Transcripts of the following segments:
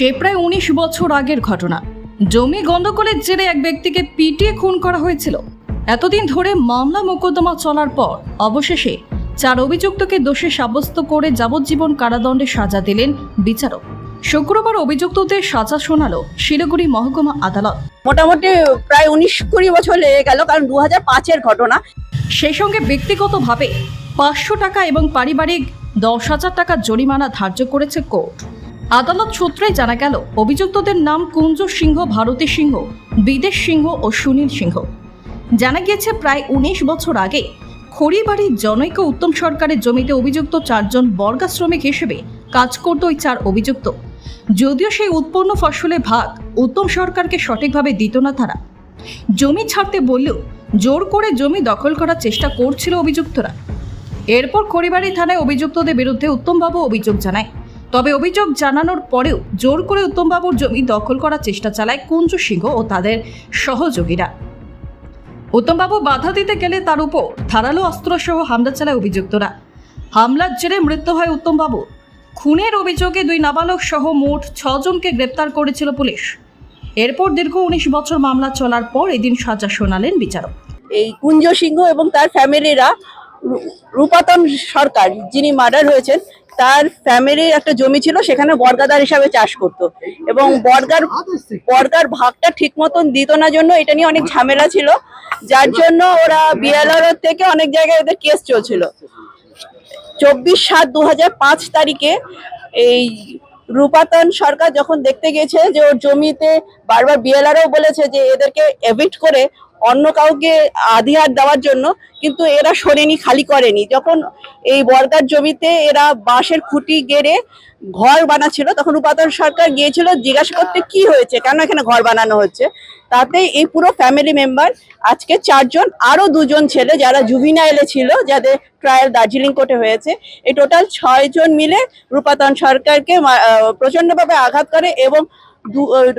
সে প্রায় উনিশ বছর আগের ঘটনা। জমি গন্ডগোলের জেরে এক ব্যক্তিকে পিটিয়ে খুন করা হয়েছিল। এতদিন ধরে মামলা মোকদ্দমা চলার পর অবশেষে চার অভিযুক্তকে দোষে সাব্যস্ত করে যাবজ্জীবন কারাদণ্ডে সাজা দিলেন বিচারক। শুক্রবার অভিযুক্তদের সাজা শোনালো শিলিগুড়ি মহকুমা আদালত। মোটামুটি প্রায় উনিশ কুড়ি বছর লেগে গেল কারণ দু হাজার পাঁচের ঘটনা। সেই সঙ্গে ব্যক্তিগতভাবে পাঁচশো টাকা এবং পারিবারিক দশ হাজার টাকা জরিমানা ধার্য করেছে কোর্ট। আদালত সূত্রে জানা গেল, অভিযুক্তদের নাম কুঞ্জ সিংহ, ভারতী সিংহ, বিদেশ সিংহ ও সুনীল সিংহ। জানা গিয়েছে, প্রায় উনিশ বছর আগে খড়িবাড়ির জনৈক উত্তম সরকারের জমিতে অভিযুক্ত চারজন বর্গা শ্রমিক হিসেবে কাজ করত ওই চার অভিযুক্ত। যদিও সেই উৎপন্ন ফসলের ভাগ উত্তম সরকারকে সঠিকভাবে দিত না তারা। জমি ছাড়তে বললেও জোর করে জমি দখল করার চেষ্টা করছিল অভিযুক্তরা। এরপর খড়িবাড়ি থানায় অভিযুক্তদের বিরুদ্ধে উত্তমবাবু অভিযোগ জানায়। তবে অভিযোগ জানানোর পরেও জোর করে উত্তমবাবুর জমি দখল করার চেষ্টা চালায় কুঞ্জ সিংহ ও তাদের সহযোগীরা। উত্তমবাবু বাধা দিতে গেলে তার উপর ধারালো অস্ত্রসহ হামলা চালায় অভিযুক্তরা। হামলার জেরে মৃত্যু হয় উত্তমবাবু। খুনের অভিযোগে দুই নাবালক সহ মোট ছজনকে গ্রেপ্তার করেছিল পুলিশ। এরপর দীর্ঘ উনিশ বছর মামলা চলার পর এদিন সাজা শোনালেন বিচারক। এই কুঞ্জ সিংহ এবং তার ফ্যামিলিরা রূপাতন সরকার যিনি মার্ডার হয়েছেন, তার ফ্যামিলির একটা জমি ছিল, সেখানে বর্গাদার হিসাবে চাষ করতো। এবং বর্গার বর্গার ভাগটা ঠিক মতন দিত না জন্য এটা নিয়ে অনেক ঝামেলা ছিল। যার জন্য ওরা বিএলআর থেকে অনেক জায়গায় ওদের কেস চলছিল। চব্বিশ সাত দু তারিখে এই রূপাতন সরকার যখন দেখতে গেছে যে ওর জমিতে বারবার বিএলআরও বলেছে যে এদেরকে এভিট করে অন্য কাউকে আধিহার দেওয়ার জন্য, কিন্তু এরা শোনেনি খালি করেনি। যখন এই বর্গার জমিতে এরা বাঁশের খুঁটি গেড়ে ঘর বানাচ্ছিল, তখন রূপাতন সরকার গিয়েছিল জিজ্ঞাসা করতে কি হয়েছে, কেন এখানে ঘর বানানো হচ্ছে। তাতে এই পুরো ফ্যামিলি মেম্বার আজকে চারজন আরও দুজন ছেলে যারা জুভিনাইলে ছিল, যাদের ট্রায়াল দার্জিলিং কোর্টে হয়েছে, এই টোটাল ছয় জন মিলে রূপাতন সরকারকে প্রচন্ডভাবে আঘাত করে এবং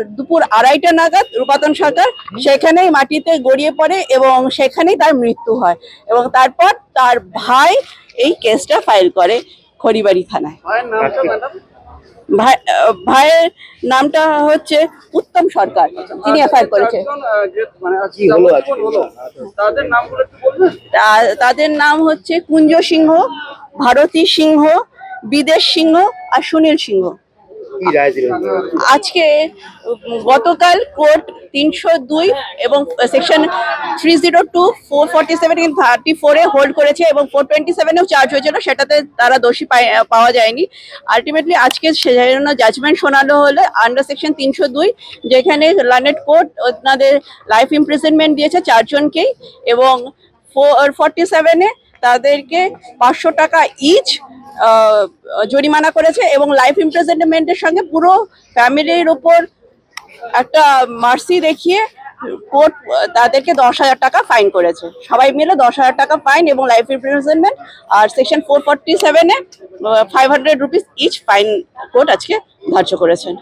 দুপুর আড়াইটা নাগাদ রূপাতন সরকার সেখানেই মাটিতে গড়িয়ে পড়ে এবং সেখানেই তার মৃত্যু হয় এবং তারপর তার ভাই এই কেসটা ফাইল করে খড়িবাড়ি থানায়। ভাই ভাইয়ের নামটা হচ্ছে উত্তম সরকার তিনি এফআইআর করেছে। আজকে? তাদের নামগুলো একটু বলবেন? তা- তাদের নাম হচ্ছে কুঞ্জ সিংহ ভারতী সিংহ বিদেশ সিংহ আর সুনীল সিংহ। আজকে গতকাল কোর্ট তিনশো দুই এবং section three zero two four forty seven thirty ফোরে হোল্ড করেছে এবং ফোর টোয়েন্টি সেভেনেও চার্জ হয়েছিল, সেটাতে তারা দোষী পাওয়া যায়নি। আলটিমেটলি আজকে সেজন্য জাজমেন্ট শোনানো হলে আন্ডার সেকশন তিনশো দুই, যেখানে লানেট কোর্ট ওনাদের লাইফ ইমপ্রিজনমেন্ট দিয়েছে চারজনকেই এবং ফোর ফর্টি সেভেনে তাদেরকে পাঁচশো টাকা ইচ জরিমানা করেছে এবং লাইফ ইমপ্রিজনমেন্টের সঙ্গে পুরো ফ্যামিলির উপর একটা মার্সি দেখিয়ে কোর্ট তাদেরকে দশ হাজার টাকা ফাইন করেছে। সবাই মিলে দশ হাজার টাকা ফাইন এবং লাইফ ইমপ্রিজনমেন্ট আর সেকশন ফোর ফর্টি সেভেনে five hundred rupees each fine court আজকে ধার্য করেছেন।